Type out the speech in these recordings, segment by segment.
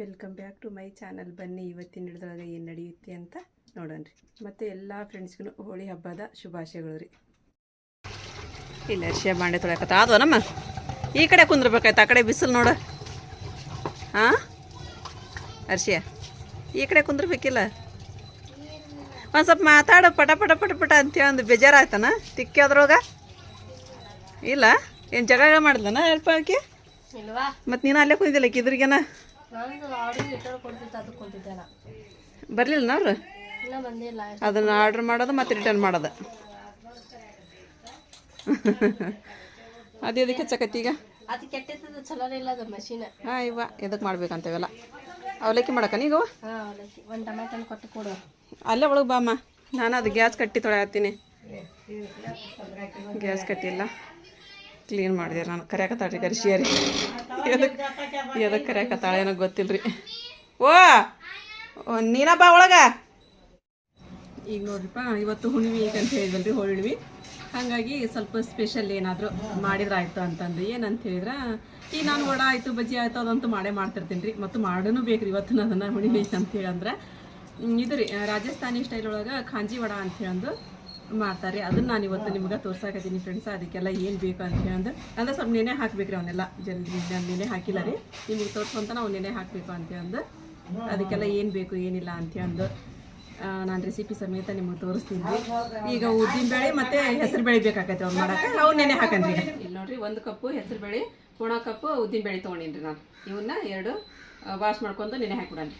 Welcome back to my channel ಬನ್ನಿ ಇವತ್ತಿನ ಹಿಡಿದೊಳಗೆ ಏನು ನಡೆಯುತ್ತೆ ಅಂತ ನೋಡೋಣ್ರಿ ಮತ್ತು ಎಲ್ಲ ಫ್ರೆಂಡ್ಸ್ಗೂ ಹೋಳಿ ಹಬ್ಬದ ಶುಭಾಶಯಗಳು ರೀ. ಇಲ್ಲ ಅರ್ಶಿಯ ಬಾಂಡೆ ತೊಳಕತ್ತ ಅದು ನಮ್ಮ? ಈ ಕಡೆ ಕುಂದ್ರಬೇಕಾಯ್ತು ಆ ಕಡೆ ಬಿಸಿಲು ನೋಡು. ಹಾಂ ಅರ್ಶಿಯ ಈ ಕಡೆ ಕುಂದ್ರಬೇಕಿಲ್ಲ? ಒಂದು ಸ್ವಲ್ಪ ಮಾತಾಡು ಪಟ ಪಟ ಪಟ ಪಟ ಅಂತೇಳಿ ಒಂದು ಬೇಜಾರಾಯ್ತಾನ? ತಿಕ್ಕಿ ಅದ್ರೊಳಗೆ ಇಲ್ಲ? ಏನು ಜಗಳ ಮಾಡಿದ್ಲನ ಹೆಲ್ಪ್ ಆಕಿ? ಮತ್ತು ನೀನು ಅಲ್ಲೇ ಕುಂದಿಲ್ಲ ಕಿದ್ರಿಗೇನ? ನಂದು ಆರ್ಡರ್ ಅದನ್ನ ಆರ್ಡರ್ ಅದು ಬರಲಿಲ್ಲ ಅವ್ರು? ಇನ್ನ ಬಂದಿಲ್ಲ ಅದನ್ನು ಆರ್ಡ್ರ್ ಮಾಡೋದು ಮತ್ತು ರಿಟರ್ನ್ ಮಾಡೋದು. ಅದು ಎದಕ್ಕೆ ಚಕತಿ ಈಗ. ಅದು ಕೆಟ್ಟಿರ್ತದ ಚಲೋನೇ ಇಲ್ಲ ಅದು ಮಷೀನ್ ಹಾಂ ಇವ ಎದಕ್ಕೆ ಮಾಡ್ಬೇಕಂತೇವೆಲ್ಲ. ಅವಲಕ್ಕಿ ಮಾಡಕ ನೀವು ಹಾಂ ಅವಲಕ್ಕಿ. ಒಂದು ಟೊಮೆಟೊ ಕೊಟ್ಟು ಕೊಡು. ಅಲ್ಲೇ ಒಳಗೆ ಬಾಮ್ಮ ನಾನು ಅದು ಗ್ಯಾಸ್ ಕಟ್ಟಿ ತೊಳೆಯತ್ತೀನಿ. ಗ್ಯಾಸ್ ಕಟ್ಟಿಲ್ಲ. ಕ್ಲೀನ್ ಮಾಡಿದೆ. ನಾನು ಕರ್ಯಾಕತ್ತಾಳ್ರಿ ಕರ್ಶಿಯರಿ ಎದಕ್ಕೆ ಎದಕ್ಕೆ ಕರ್ಯಾಕತ್ತಾಳೆ ಏನೋ ಗೊತ್ತಿಲ್ಲ ರೀ ಓ! ನೀನಪ್ಪ ಒಳಗ. ಈಗ ನೋಡ್ರಿಪ್ಪ, ಇವತ್ತು ಹುಣ್ಣಿಮೆ ಈಗ ಅಂತ ಹೇಳಿದ್ವಲ್ರಿ ಹೋಳಿ ಹುಣ್ಣಿಮೆ ಹಾಗಾಗಿ ಸ್ವಲ್ಪ ಸ್ಪೆಷಲ್ ಏನಾದರೂ ಮಾಡಿದ್ರಾಯ್ತು ಅಂತಂದು ಏನಂತ ಹೇಳಿದ್ರೆ ಈಗ ನಾನು ವಡ ಆಯಿತು, ಬಜ್ಜಿ ಆಯಿತು, ಅದಂತೂ ಮಾಡೇ ಮಾಡ್ತಿರ್ತೀನಿ ರೀ ಮತ್ತು ಮಾಡೂ ಬೇಕು ರೀ ಇವತ್ತು ನಾನು ಅದನ್ನು ಹುಣ್ಣಿಮೆ ಐತೆ ಅಂತ ಹೇಳಂದ್ರೆ. ಇದು ರೀ, ರಾಜಸ್ಥಾನಿ ಸ್ಟೈಲ್ ಒಳಗೆ ಖಾಂಜಿ ವಡ ಅಂತ ಹೇಳಂದು. ಮಾಡ್ತಾರೆ. ಅದನ್ನ ನಾನು ಇವತ್ತು ನಿಮ್ಗೆ ತೋರ್ಸಾಕತ್ತೀನಿ ಫ್ರೆಂಡ್ಸ್ ಅದಕ್ಕೆಲ್ಲ ಏನು ಬೇಕು ಅಂತ ಹೇಳಂದ್ರೆ ಅಂದ್ರೆ ಸ್ವಲ್ಪ ನೆನೆ ಹಾಕ್ಬೇಕ್ರಿ ಅವನ್ನೆಲ್ಲ ಜಲ್ದಿ ನಾನು ನೆನೆ ಹಾಕಿಲ್ಲ ರೀ. ನಿಮಗೆ ತೋರ್ಸ್ಕೊಂತ ನಾವು ನೆನೆ ಹಾಕಬೇಕು ಅಂತ ಹೇಳಂದು ಅದಕ್ಕೆಲ್ಲ ಏನು ಬೇಕು ಏನಿಲ್ಲ ಅಂತ ಹೇಳಂದು ನಾನು ರೆಸಿಪಿ ಸಮೇತ ನಿಮಗೆ ತೋರಿಸ್ತೀನಿ ರೀ. ಈಗ ಉದ್ದಿನ ಬೇಳೆ ಮತ್ತು ಹೆಸರು ಬೇಳೆ ಬೇಕಾಗತ್ತೆ ಅವ್ರು ಮಾಡಕ್ಕೆ. ಅವು ನೆನೆ ಹಾಕಂದ್ರಿ. ಇಲ್ಲಿ ನೋಡ್ರಿ ಒಂದು ಕಪ್ಪು ಹೆಸರು ಬೇಳೆ ಪುಣ ಕಪ್ಪು ಉದ್ದಿನ ಬೇಳೆ ತೊಗೊಂಡಿನಿ ನಾನು. ಇವನ್ನ ಎರಡು ವಾಶ್ ಮಾಡ್ಕೊಂಡು ನೆನೆ ಹಾಕ್ಬಿಡನ್ರಿ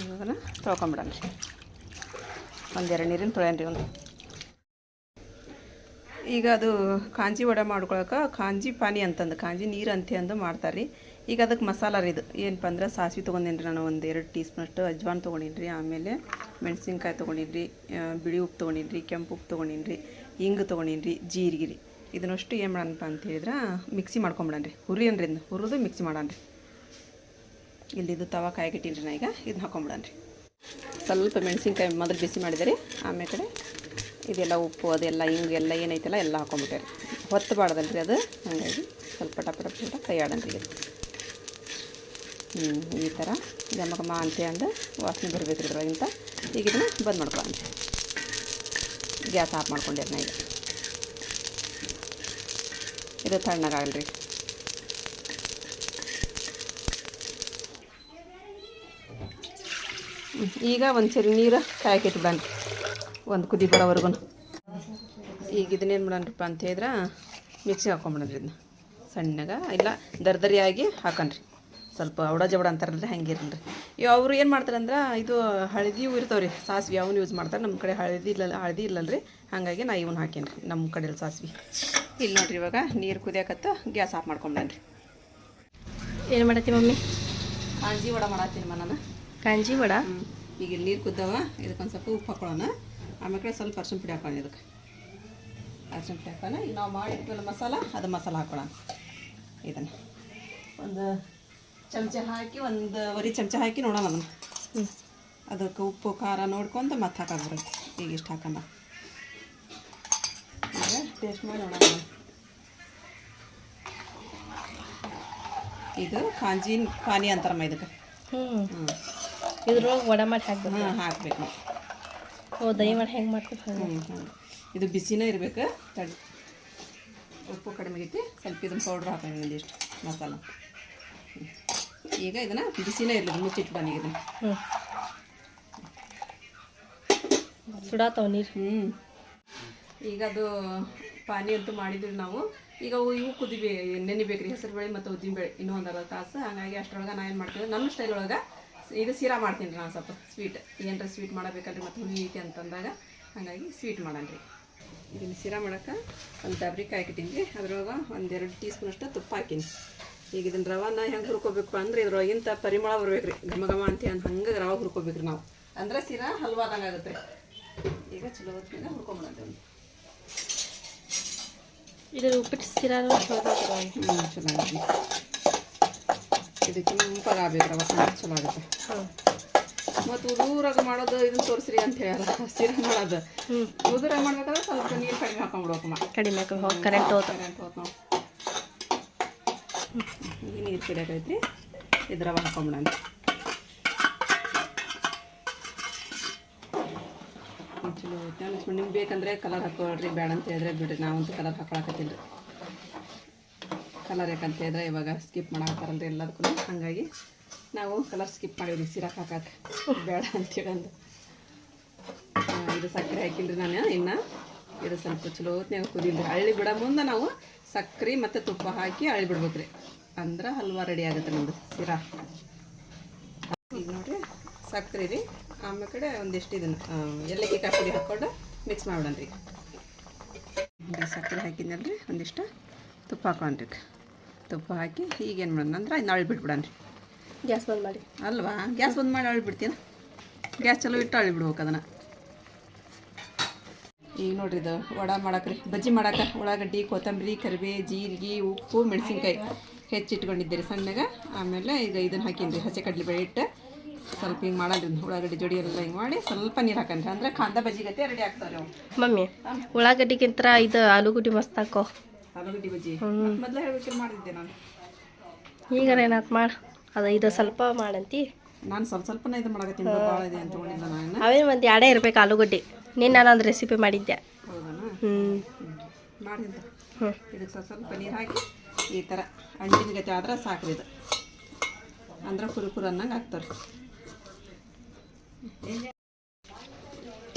ಇವಾಗನ ತೊಳ್ಕೊಂಬಿಡನ್ರಿ ಒಂದೆರಡು ನೀರಿನ ತೊಳೆಯನ್ರಿ ಒಂದು. ಈಗ ಅದು ಕಾಂಜಿ ವಡೆ ಮಾಡ್ಕೊಳಕ್ಕೆ ಕಾಂಜಿ ಪಾನಿ ಅಂತಂದು, ಕಾಂಜಿ ನೀರು ಅಂತ ಅಂದು ಮಾಡ್ತಾರೆ ರೀ ಈಗ ಅದಕ್ಕೆ ಮಸಾಲ ರೀ ಇದು. ಏನಪ್ಪ ಅಂದ್ರೆ ಸಾಸಿವೆ ತೊಗೊಂಡೇನಿ ನಾನು ಒಂದು ಎರಡು ಟೀ ಅಜ್ವಾನ್ ತೊಗೊಂಡಿನಿ ರೀ ಆಮೇಲೆ ಮೆಣಸಿನ್ಕಾಯಿ ತೊಗೊಂಡಿನಿ ರೀ ಬಿಳಿ ಉಪ್ಪು ತೊಗೊಂಡಿನಿ ರೀ ಕೆಂಪು ಉಪ್ಪು ತೊಗೊಂಡಿನಿ ರೀ ಹಿಂಗೆ ತೊಗೊಂಡಿನಿ ರೀ ಜೀರಿಗೆ ರೀ. ಇದನ್ನಷ್ಟು ಏನು ಮಾಡೋಣಪ್ಪ ಅಂತ ಹೇಳಿದ್ರೆ ಮಿಕ್ಸಿ ಮಾಡ್ಕೊಂಬಿಡನ್ರಿ ಹುರಿ ಅನ್ರಿ ಇದನ್ನ ಹುರಿದು ಮಿಕ್ಸಿ ಮಾಡನ್ರಿ ಇಲ್ಲಿ ಇದು ತವ ರೀ ನಾ ಈಗ. ಇದನ್ನ ಹಾಕೊಂಬಿಡನ್ರಿ ಸ್ವಲ್ಪ ಮೆಣಸಿನ್ಕಾಯಿ ಮೊದಲು ಬಿಸಿ ಮಾಡಿದೆ ಆಮೇಲೆ ಕಡೆ ಇದೆಲ್ಲ ಉಪ್ಪು, ಅದೆಲ್ಲ ಹಿಂಗೆ ಎಲ್ಲ ಏನೈತಲ್ಲ ಎಲ್ಲ ಹಾಕೊಂಬಿಟ್ಟೆ ರೀ ಹೊತ್ತಬಾರ್ದಲ್ರಿ ಅದು. ಹಾಗಾಗಿ ಸ್ವಲ್ಪ ಪಟ ಪಟ ಪಟ ಕೈ ಆಡಂತ್ರಿ ಹ್ಞೂ ಈ ಥರ ಜಮಗ ಅಂತೆ ಅಂದು ವಾಸನೆ ಬರಬೇಕು ಇದ್ರೊಳಗಿಂತ. ಈಗ ಇದನ್ನು ಬಂದ್ ಮಾಡ್ಕೊಳ್ಳೋಣ. ಗ್ಯಾಸ್ ಆಫ್ ಮಾಡ್ಕೊಂಡೆ ನಾ ಈಗ. ಇದು ತಣ್ಣಗಾಗಲ್ರಿ. ಈಗ ಒಂದು ಸರಿ ನೀರು ಕಾಯಕ್ಕಿಟ್ಬಿಡನ್ರಿ ಒಂದು ಕುದಿ ಬರೋವರೆಗೂ ಈಗ ಇದನ್ನೇನು ಮಾಡನ್ರಿಪ್ಪ ಅಂತ ಹೇಳಿದ್ರೆ ಮಿಕ್ಸಿ ಹಾಕೊಂಬಿಡನ್ರಿ ಇದನ್ನ ಸಣ್ಣಗೆ ಇಲ್ಲ ದರ್ದರಿಯಾಗಿ ಹಾಕನ್ರಿ. ಸ್ವಲ್ಪ ಅವಡ ಜವಡ ಅಂತಾರಲ್ರಿ ಹಂಗೆ ಇವು ಅವರು ಏನು ಮಾಡ್ತಾರಂದ್ರೆ ಇದು ಹಳದಿ ಇರ್ತಾವೆ ರೀ ಸಾಸ್ವಿ ಅವನ್ನ ಯೂಸ್ ಮಾಡ್ತಾರೆ. ನಮ್ಮ ಕಡೆ ಹಳದಿ ಇಲ್ಲ ಹಳದಿ ಇಲ್ಲಲ್ರಿ. ಹಾಗಾಗಿ ನಾ ಇವನ್ನ ಹಾಕಿನ್ರಿ ನಮ್ಮ ಕಡೆ ಸಾಸಿವೆ. ಇಲ್ಲಿ ನೋಡ್ರಿ ಇವಾಗ ನೀರು ಕುದಿಯಾಕತ್ತ ಗ್ಯಾಸ್ ಆಫ್ ಮಾಡ್ಕೊಂಬಿಡನ್ರಿ ಏನು ಮಾಡತ್ತಿ ಮಮ್ಮಿ? ಕಾಂಜಿ ವಡ ಮಾಡತ್ತೀನಿ ನಾನು ಕಾಂಜಿ ವಡ. ಈಗ ಇಲ್ಲಿ ನೀರು ಕುದ್ದವ ಇದಕ್ಕೊಂದು ಸ್ವಲ್ಪ ಉಪ್ಪು ಹಾಕೊಳ್ಳೋಣ. ಆಮೇಲೆ ಕಡೆ ಸ್ವಲ್ಪ ಅರ್ಶಿನ ಪುಡಿ ಹಾಕೋಣ ಇದಕ್ಕೆ. ಅರ್ಶಿನ ಪುಡಿ ಹಾಕೋಣ ಈಗ ನಾವು ಮಾಡಿಟ್ವಲ್ಲ ಮಸಾಲ ಅದು ಮಸಾಲ ಹಾಕೊಳ್ಳೋಣ. ಇದನ್ನು. ಒಂದು ಚಮಚ ಹಾಕಿ ಒಂದು ವರಿ ಚಮಚ ಹಾಕಿ ನೋಡೋಣ ಅದನ್ನು. ಅದಕ್ಕೆ ಉಪ್ಪು ಖಾರ ನೋಡ್ಕೊಂಡು ಮತ್ತೆ ಹಾಕಾಕ್ಬಿಡುತ್ತೆ ಈಗ ಇಷ್ಟು ಹಾಕೋಣ. ಈಗ ಟೇಸ್ಟ್ ಮಾಡಿ ನೋಡೋಣ ಇದು ಕಾಂಜಿ ಪಾನಿ ಅಂತಾರಮ್ಮ ಇದಕ್ಕೆ. ಹ್ಞೂ ಹ್ಞೂ ಇದ್ರೊಳಗೆ ವಡೆ ಮಾಡಿ ಹಾಕ್ಬೇಕು. ಹಾಂ ಹಾಕ್ಬೇಕು. ಓ ದಯ ಮಾಡಿ ಹೆಂಗೆ ಮಾಡ್ತೀವಿ ಹ್ಞೂ ಹ್ಞೂ ಇದು ಬಿಸಿನೇ ಇರಬೇಕು. ತಡಿ ಉಪ್ಪು ಕಡಿಮೆ ಐತಿ ಸ್ವಲ್ಪ ಇದನ್ನು ಪೌಡ್ರ್ ಹಾಕೋಣ ಒಂದಿಷ್ಟು ಮಸಾಲ. ಈಗ ಇದನ್ನು ಬಿಸಿನೇ ಇರಲಿ ಮುಚ್ಚಿಟ್ಟು ಬನ್ನಿ ಇದನ್ನು. ಹ್ಞೂ ಸುಡಾತಾವ ನೀರು. ಹ್ಞೂ ಈಗ ಅದು ಪಾನಿ ಅಂತೂ ಮಾಡಿದ್ವಿ ನಾವು. ಈಗ ಇವು ಕುದಿಬೇ ನೆನಿಬೇಕು ರೀ ಹೆಸರು ಬೇಳೆ ಮತ್ತು ಉದ್ದಿನ ಬೇಳೆ ಇನ್ನೂ ಒಂದು ಅರ್ಧ ತಾಸು. ಹಾಗಾಗಿ ಅಷ್ಟರೊಳಗೆ ನಾನು ಏನು ಮಾಡ್ತೀನಿ ನಮ್ಮ ಸ್ಟೈಲ್ ಒಳಗೆ ಇದು ಸೀರಾ ಮಾಡ್ತೀನಿ ರೀ ನಾನು ಸ್ವಲ್ಪ ಸ್ವೀಟ್. ಏನರ ಸ್ವೀಟ್ ಮಾಡಬೇಕಲ್ರಿ ಮತ್ತು ಹುಳಿ ಐತಿ ಅಂತಂದಾಗ ಹಾಗಾಗಿ ಸ್ವೀಟ್ ರೀ. ಇದನ್ನು ಸೀರಾ ಮಾಡೋಕೆ ಒಂದು ಡಬ್ರಿ ಹಾಕಿಟ್ಟೀನಿ ರೀ ಅದ್ರೊಳಗೆ ಒಂದೆರಡು ಟೀ ಸ್ಪೂನಷ್ಟು ತುಪ್ಪ ಹಾಕೀನಿ. ಈಗ ಇದನ್ನ ರವಾನ ಹೆಂಗೆ ಹುರ್ಕೋಬೇಕು ಅಂದ್ರೆ ಇದ್ರೊಳಗಿಂತ ಪರಿಮಳ ಬರ್ಬೇಕು ರೀ ಘಮ ಘಮ ಅಂತ ಅಂದ್ ಹಂಗೆ ರವೆ ಹುರ್ಕೋಬೇಕು ರೀ ನಾವು. ಅಂದ್ರೆ ಸೀರಾ ಹಲ್ವಾದಂಗೆ ಆಗುತ್ತೆ. ರೀ ಈಗ ಚಲೋ ಹೊತ್ತಿನ ಹುರ್ಕೊಂಬಿಡೋದು ಒಂದು ಇದು ಉಪ್ಪಿಟ್ಟು ಸಿರಾ ಚಲೋ ಚಲೋ ಇದು ಕೆಂಪಾಗಿ ಆಗ್ಬೇಕು ರವೆ ಸ್ಮೆಲ್ ಚಲೋ ಆಗುತ್ತೆ ಮತ್ತು ಉದೂರಾಗ ಮಾಡೋದು ಇದನ್ನ ತೋರಿಸ್ರಿ ಅಂತ ಹೇಳ ಸೀರೆ ಮಾಡೋದು. ಹ್ಞೂ ಉದುರಾಗ ಮಾಡ್ಬೇಕಾದ್ರೆ ಸ್ವಲ್ಪ ನೀರು ಕಡಿಮೆ ಹಾಕೊಂಡ್ಬಿಡ್ಬೇಕಮ್ಮ ಕಡಿಮೆ ಕರೆಂಟ್ ಹೋದ ಕರೆಂಟ್ ಹೋತ್. ನಾವು ಈಗ ನೀರು ಕುಡಿಯಾಕೈತ್ರಿ ಇದ್ರವ ಹಾಕೊಂಬಿಡೋಣ. ಚಲೋ ಐತೆ ನಿಮ್ಗೆ ಬೇಕಂದ್ರೆ ಕಲರ್ ಹಾಕೊಳ್ರಿ ಬೇಡ ಅಂತ ಹೇಳಿದ್ರೆ ಬಿಡ್ರಿ. ನಾವಂತೂ ಕಲರ್ ಹಾಕೊಳಕತ್ತಿಲ್ಲ ಕಲರ್ ಯಾಕಂತ ಹೇಳಿದ್ರೆ ಇವಾಗ ಸ್ಕಿಪ್ ಮಾಡಾಕತ್ತಾರಲ್ರಿ ಎಲ್ಲದಕ್ಕೂ. ಹಾಗಾಗಿ ನಾವು ಕಲರ್ ಸ್ಕಿಪ್ ಮಾಡಿವ್ರಿ, ಸಿರಾಕ್ ಹಾಕಕ್ಕೆ ಬೇಡ ಅಂತೇಳಂದು ಇದು ಸಕ್ಕರೆ ಹಾಕಿಲ್ರಿ ನಾನು, ಇನ್ನು. ಇದು ಸ್ವಲ್ಪ ಚಲೋ ಹೊತ್ನ್ಯಾಗ ಕುದಿಲ್ರಿ. ಹಳ್ಳಿ ಬಿಡೋ ಮುಂದೆ ನಾವು ಸಕ್ಕರೆ ಮತ್ತು ತುಪ್ಪ ಹಾಕಿ ಅಳ್ಳಿ ಬಿಡ್ಬೇಕ್ರಿ. ಅಂದ್ರೆ ಹಲ್ವಾ ರೆಡಿ ಆಗುತ್ತೆ ನಮ್ದು ಸಿರಾ ಈಗ ನೋಡ್ರಿ, ಸಕ್ಕರೆ ರೀ. ಆಮೇಲೆ ಕಡೆ ಒಂದಿಷ್ಟು ಇದನ್ನು ಕಾಯಿ ಪುಡಿ ಹಾಕ್ಕೊಂಡು ಮಿಕ್ಸ್ ಮಾಡೋಣ್ರಿ. ರೀ ಸಕ್ಕರೆ ಹಾಕಿದ್ನಲ್ರಿ, ಒಂದಿಷ್ಟು ತುಪ್ಪ ಹಾಕೊಂಡ್ರಿ. ತುಪ್ಪ ಹಾಕಿ ಈಗೇನು ಮಾಡೋಣ ಅಂದ್ರೆ ಇನ್ನು ಅಳ್ಳಿ ರೀ. ಗ್ಯಾಸ್ ಬಂದ್ ಮಾಡಿ. ಅಲ್ವಾ? ಗ್ಯಾಸ್ ಬಂದ್ ಮಾಡಿ ಅಳ್ಳಿ ಬಿಡ್ತೀನ ಗ್ಯಾಸ್ ಚಲೋ ಇಟ್ಟು ಅಳ್ಳಿ ಬಿಡ್ಬೇಕು ಅದನ್ನು. ಈಗ ನೋಡ್ರಿ ಇದು ವಡ ಮಾಡಕ್ರಿ ಬಜ್ಜಿ ಮಾಡಕ್ಕೆ ಉಳ್ಳಾಗಡ್ಡಿ ಕೊತ್ತಂಬರಿ ಕರಿಬೇ ಜೀರಿಗೆ ಉಪ್ಪು ಮೆಣಸಿನ್ಕಾಯಿ ಹೆಚ್ಚಿಟ್ಕೊಂಡಿದ್ದೀರಿ ಸಣ್ಣಗೆ. ಆಮೇಲೆ ಈಗ ಇದನ್ನು ಹಾಕೀನಿ ಹಸಿ ಕಡ್ಲಿ ಬೆಳೆ ಇಟ್ಟು ಸ್ವಲ್ಪ ಹಿಂಗೆ ಮಾಡಲ್ರಿ ಉಳ್ಳಾಗಡ್ಡಿ ಜೋಡಿ ಎಲ್ಲ ಹಿಂಗೆ ಮಾಡಿ ಸ್ವಲ್ಪ ನೀರು ಹಾಕನ್ರಿ ಅಂದ್ರೆ ಕಾಂದ ಬಜ್ಜಿಗತ್ತೆ ಗತಿ ರೆಡಿ ಆಗ್ತಾವ್ರಿ ಅವು. ಮಮ್ಮಿ ಉಳ್ಳಾಗಡ್ಡಿಗಿಂತ ಇದು ಆಲೂಗಡ್ಡಿ ಮಸ್ತ್ ಹಾಕೋ. ಆಲೂಗಡ್ಡಿ ಬಜ್ಜಿ. ಮೊದಲ ಹೇಳ್ಬೇಕಿಲ್ಲ ಮಾಡಿದ್ದೆ ನಾನು. ಈಗ ಏನಾತ್ ಮಾಡ. ಅದ ಇದು ಸ್ವಲ್ಪ ಮಾಡಂತಿ. ನಾನು ಸ್ವಲ್ಪ ಸ್ವಲ್ಪನೇ ಇದು ಮಾಡಕತ್ತೀನಿ ಭಾಳ ಇದೆ ಅಂತ ತೊಗೊಂಡಿಲ್ಲ ನಾನು. ಅವೇ ಒಂದು ಎರಡೇ ಇರ್ಬೇಕು ಆಲೂಗಡ್ಡೆ. ನಿನ್ನೆ ನಾನೊಂದು ರೆಸಿಪಿ ಮಾಡಿದ್ದೆ. ಹ್ಞೂ ಮಾಡಿಂತ ಹ್ಞೂ ಇದಕ್ಕೆ ಸ್ವಲ್ಪ ಸ್ವಲ್ಪ ನೀರು ಹಾಕಿ ಈ ಥರ ಅಂಟಿನ ಗತಿ ಆದ್ರೆ ಸಾಕ್ರಿ ಇದು. ಅಂದ್ರೆ ಕುರು ಕುರು ಅನ್ನಂಗೆ ಹಾಕ್ತಾರೆ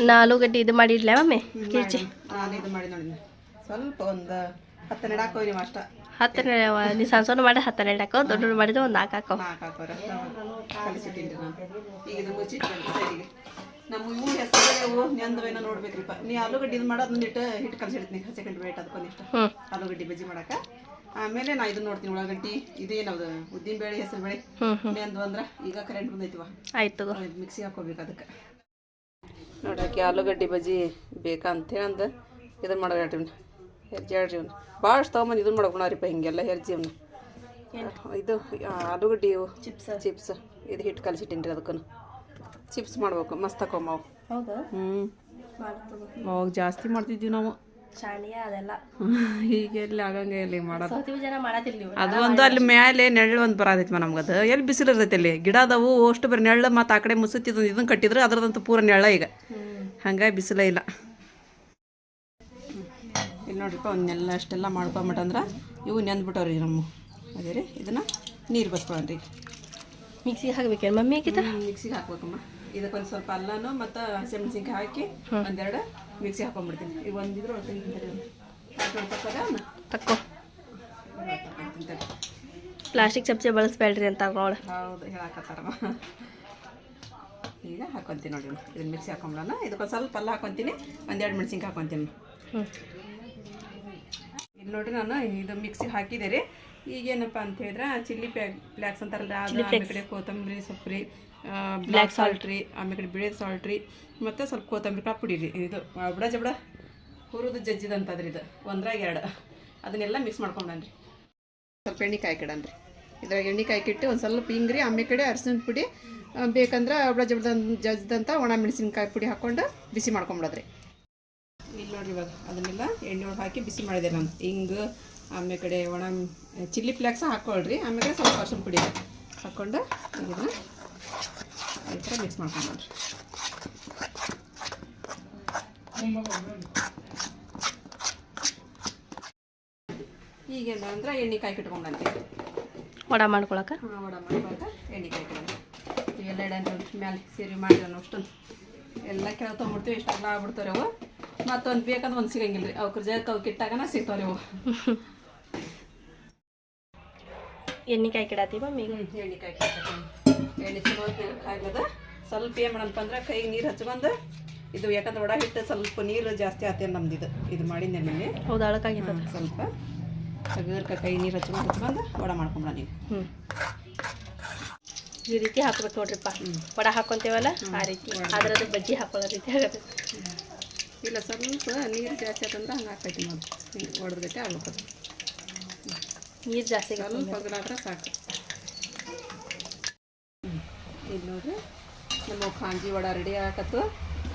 ನಾ ಆಲೂಗಡ್ಡೆ ಇದು ಮಾಡಿಡ್ಲ ಮಮ್ಮಿ ಕಿರ್ಚಿ. ನಾನು ಇದು ಮಾಡಿ ನೋಡಿ ಸ್ವಲ್ಪ ಒಂದು ಹತ್ತು ನೆಡಾಕೋ ನೀವು ಅಷ್ಟ. ಹತ್ತು ನೀ ಸಣ್ಣ ಸಣ್ಣ ಮಾಡಿ ಹತ್ತನೇ ಹಾಕೋ ದೊಡ್ಡ ದೊಡ್ಡ ಮಾಡಿದ್ರೆ ಒಂದು ನಾಲ್ಕು ಹಾಕೋ. ನಮ್ಮ ಇವು ಹೆಸರುಗಳು ನೆಂದವೇನೋ ನೋಡ್ಬೇಕ್ರಿಪ್ಪ. ನೀ ಆಲೂಗಡ್ಡಿ ಇದು ಮಾಡೋದು ಒಂದಿಟ್ಟು ಹಿಟ್ಟು ಕಲಿಸಿಡ್ತೀನಿ ಹಸಿ ಗಂಟೆ ವೇಟ್ ಅದಕ್ಕೊಂದಿಷ್ಟು ಆಲೂಗಡ್ಡಿ ಬಜ್ಜಿ ಮಾಡಕ್ಕೆ ಆಮೇಲೆ ನಾ ಇದನ್ನ ನೋಡ್ತೀನಿ ಉಳ್ಳಾಗಡ್ಡಿ ಇದೇನದು ಉದ್ದಿನ ಬೇಳೆ ಹೆಸರು ಬೇಳೆ ನೆಂದು ಅಂದ್ರೆ ಈಗ ಕರೆಂಟ್ ಬಂದೈತಿವ ಆಯ್ತು ಮಿಕ್ಸಿ ಹಾಕೋಬೇಕು ಅದಕ್ಕೆ. ನೋಡಕ್ಕೆ ಆಲೂಗಡ್ಡಿ ಬಜ್ಜಿ ಬೇಕಾ ಅಂತೇಳಿ ಅಂದ ಇದನ್ನ ಮಾಡೋಣ ಹೆರ್ಜಿ ಹೇಳ್ರಿ ಇವ್ನು. ಭಾಳಷ್ಟು ತೊಗೊಂಬಂದು ಇದನ್ನ ಮಾಡ್ಕೊಳರಿಪ್ಪ ಹಿಂಗೆಲ್ಲ ಹೆಜ್ಜೆ ಇವನು. ಇದು ಆಲೂಗಡ್ಡಿ ಇವು. ಚಿಪ್ಸ್ ಚಿಪ್ಸ್ ಇದು ಹಿಟ್ಟು ಕಲಿಸಿಟ್ಟಿನಿ ರೀ ಅದಕ್ಕೂ ಚಿಪ್ಸ್ ಮಾಡ್ಬೇಕು ಮಸ್ತ್ ಹೌದಾ? ಹ್ಞೂ ಅವಾಗ ಜಾಸ್ತಿ ಮಾಡ್ತಿದ್ವಿ ನಾವು. ಈಗ ಎಲ್ಲಿ ಆಗಂಗೆ ಎಲ್ಲಿ ಮಾಡೋದು ಅದು ಒಂದು ಅಲ್ಲಿ ಮ್ಯಾಲೆ ನೆರಳು ಒಂದು ಬರಾದಿತ್ತು ನಮ್ಗೆ ಅದು. ಎಲ್ಲಿ ಬಿಸಿಲು ಇರ್ತೈತಿ ಅಲ್ಲಿ? ಗಿಡ ಅದಾವು ಅಷ್ಟು ಬರೀ ನೆರಳು ಮತ್ತು ಆ ಕಡೆ ಮುಸುತ್ತಿದ್ದು ಇದನ್ನು ಕಟ್ಟಿದ್ರೆ ಅದ್ರದಂತೂ ಪೂರ ನೆಳ್ಳ ಈಗ. ಹಂಗಾಗಿ ಬಿಸಿಲೇ ಇಲ್ಲಿ. ನೋಡ್ರಿಪ್ಪ ಅವನ್ನೆಲ್ಲ ಅಷ್ಟೆಲ್ಲ ಮಾಡ್ಕೊಂಬಿಟ್ಟಂದ್ರೆ ಇವು ನೆಂದ್ಬಿಟ್ಟವ್ರಿ ನಮ್ಮ ಅದೇ ರೀ ಇದನ್ನು ನೀರು ಬಸ್ಕೊಳ್ರಿ ಮಿಕ್ಸಿಗೆ ಹಾಕ್ಬೇಕೇನು ಮಮ್ಮಿ ಮಿಕ್ಸಿಗೆ ಹಾಕ್ಬೇಕಮ್ಮ. ಇದಕ್ಕೊಂದು ಸ್ವಲ್ಪ ಅಲ್ಲನು ಮತ್ತು ಹಸಿಮೆಣ್ಸಿನ್ಕಾಯಿ ಹಾಕಿ ಒಂದೆರಡು ಮಿಕ್ಸಿ ಹಾಕೊಂಡ್ಬಿಡ್ತೀನಿ ಈಗ ಒಂದಿದ್ರು ತಕ್ಕೋ. ಪ್ಲಾಸ್ಟಿಕ್ ಚಮಚೆ ಬಳಸ್ಬೇಡ್ರಿ ಅಂತ ಅವಳು ಹೌದು ಹೇಳಕತ್ತಾರಮ್ಮ. ಈಗ ಹಾಕೊಂತೀನಿ ನೋಡಿ ಇದನ್ನ ಮಿಕ್ಸಿ ಹಾಕೊಂಬಿಡೋಣ. ಇದಕ್ಕೊಂದು ಸ್ವಲ್ಪ ಅಲ್ಲ ಹಾಕೊತೀನಿ ಒಂದೆರಡು ಮೆಣಸಿನ್ಕಾಯಿ ಹಾಕೊತೀನಿ. ಹ್ಞೂ ನೋಡ್ರಿ ನಾನು ಇದು ಮಿಕ್ಸಿಗೆ ಹಾಕಿದೆ ರೀ ಈಗೇನಪ್ಪ ಅಂತ ಹೇಳಿದ್ರೆ ಚಿಲ್ಲಿ ಪ್ಯಾಕ್ ಫ್ಲಾಕ್ಸ್ ಅಂತಾರಲ್ಲ ಅದು ಆಮೇಲೆ ಕಡೆ ಕೊತ್ತಂಬರಿ ಸೊಪ್ಪು ರೀ ಬ್ಲ್ಯಾಕ್ ಸಾಲ್ಟ್ ರೀ ಆಮೇಲೆ ಕಡೆ ಬಿಳಿ ಸಾಲ್ಟ್ ರೀ ಮತ್ತು ಸ್ವಲ್ಪ ಕೊತ್ತಂಬರಿ ಕಾಳು ಪುಡಿ ರೀ. ಇದು ಬಡ ಬುಡ ಜಬಡ ಹುರಿದು ಜಜ್ಜಿದಂತದ್ರಿ ಇದು. ಒಂದ್ರಾಗ ಎರಡು. ಅದನ್ನೆಲ್ಲ ಮಿಕ್ಸ್ ಮಾಡ್ಕೊಂಡನ್ರಿ. ಸ್ವಲ್ಪ ಎಣ್ಣೆ ಕಡನ್ರಿ. ಇದ್ರಾಗ ಎಣ್ಣೆ ಕಾಯ್ಕಿಟ್ಟು ಒಂದು ಸ್ವಲ್ಪ ಹಿಂಗ್ರಿ ಆಮೇಲೆ ಕಡೆ ಅರಸಿನ ಪುಡಿ ಬೇಕಂದ್ರೆ ಬಡ ಜಬಡ ಜಜ್ಜಿದಂಥ ಒಣ ಮೆಣಸಿನ್ಕಾಯಿ ಪುಡಿ ಹಾಕ್ಕೊಂಡು ಬಿಸಿ ಮಾಡ್ಕೊಂಬಿಡೋದ್ರಿ. ಇಲ್ಲಿ ನೋಡ್ರಿ ಇವಾಗ ಅದನ್ನೆಲ್ಲ ಎಣ್ಣೆ ಒಳಗೆ ಹಾಕಿ ಬಿಸಿ ಮಾಡಿದೆ ನಾನು. ಹಿಂಗೆ ಆಮೇಲೆ ಕಡೆ ಒಣ ಚಿಲ್ಲಿ ಫ್ಲೇಕ್ಸ್ ಹಾಕ್ಕೊಳ್ರಿ ಆಮೇಲೆ ಸ್ವಲ್ಪ ಅರ್ಶಿನ ಪುಡಿ ಹಾಕ್ಕೊಂಡು ಇದನ್ನು ಈ ಥರ ಮಿಕ್ಸ್ ಮಾಡ್ಕೊಂಡ್ರಿ ಈಗೇನು ಅಂದ್ರೆ ಎಣ್ಣೆ ಕಾಯಿ ಕಿಟ್ಕೊಂಡಂತೆ. ವಡ ಮಾಡ್ಕೊಳಕ? ಹಾಂ ವಡ ಮಾಡ್ಕೊಳಕ ಎಣ್ಣೆ ಕಾಯಿ ಕಿಟ್ಕೊಂಡು. ಇವೆಲ್ಲ ಇಡಂತ ಮ್ಯಾಲೆ ಸೇರಿ ಮಾಡಿದ್ರೆ ಅಷ್ಟೊಂದು. ಎಲ್ಲ ಕೆಳಗೆ ತೊಗೊಂಡ್ಬಿಡ್ತೀವಿ ಇಷ್ಟೆಲ್ಲ ಆಗ್ಬಿಡ್ತಾರೆ ಅವು. ಮತ್ತೊಂದು ಬೇಕಂದ್ರೆ ಒಂದು ಸಿಗಂಗಿಲ್ಲ ರೀ ಅವ್ರ ಜಾಗಕ್ಕೆ ಅವ್ಕೆ ಇಟ್ಟಾಗನ ಸಿಗ್ತಾವೆ ನೀವು ಎಣ್ಣೆಕಾಯಿ ಕಿಡಾತಿ ಮಮ್ಮಿ ಎಣ್ಣೆಕಾಯಿ ಎಣ್ಣೆ ಚಲೋ ಆಗ್ಲದ ಸ್ವಲ್ಪ ಏನು ಮಾಡಪ್ಪ ಅಂದ್ರೆ ಕೈಗೆ ನೀರು ಹಚ್ಕೊಂಡು ಇದು ಯಾಕಂದ್ರೆ ಒಡ ಹಿಟ್ಟು ಸ್ವಲ್ಪ ನೀರು ಜಾಸ್ತಿ ಆತೇನು ನಮ್ದು ಇದು. ಇದು ಮಾಡಿದ್ದೆ ನಿನ್ನೆ. ಹೌದು ಅಳಕಾಗಿತ್ತು ಸ್ವಲ್ಪ. ಸಗರ್ಕ ಕೈ ನೀರು ಹಚ್ಕೊಂಡು ಹಚ್ಕೊಂಡು ವಡ ಮಾಡ್ಕೊಂಬಿಡ ನೀವು. ಹ್ಞೂ ಈ ರೀತಿ ಹಾಕ್ಬೇಕು ನೋಡ್ರಿಪ್ಪ. ವಡ ಹಾಕೊಂತೇವಲ್ಲ? ಆ ರೀತಿ. ಅದ್ರದ್ದು ಬಜ್ಜಿ ಹಾಕೊಳ್ಳೋ ರೀತಿ ಆಗತ್ತೆ. ಇಲ್ಲ ಸ್ವಲ್ಪ ನೀರು ಜಾಸ್ತಿ ಆತಂದ್ರೆ ಹಂಗೆ ಹಾಕೈತಿ ನೋಡಿ. ಹಿಂಗೆ ಹೊಡೆದ್ಬಿಟ್ಟೆ ಆಗ್ಬೇಕು ನೀರು ಜಾಸ್ತಿ ಸ್ವಲ್ಪ ಅಗಲಾದ್ರೆ ಸಾಕು. ಇಲ್ಲಿ ನೋಡ್ರಿ ನಮ್ಮ ಖಾಂಜಿ ವಡ ರೆಡಿ ಆಗತ್ತು.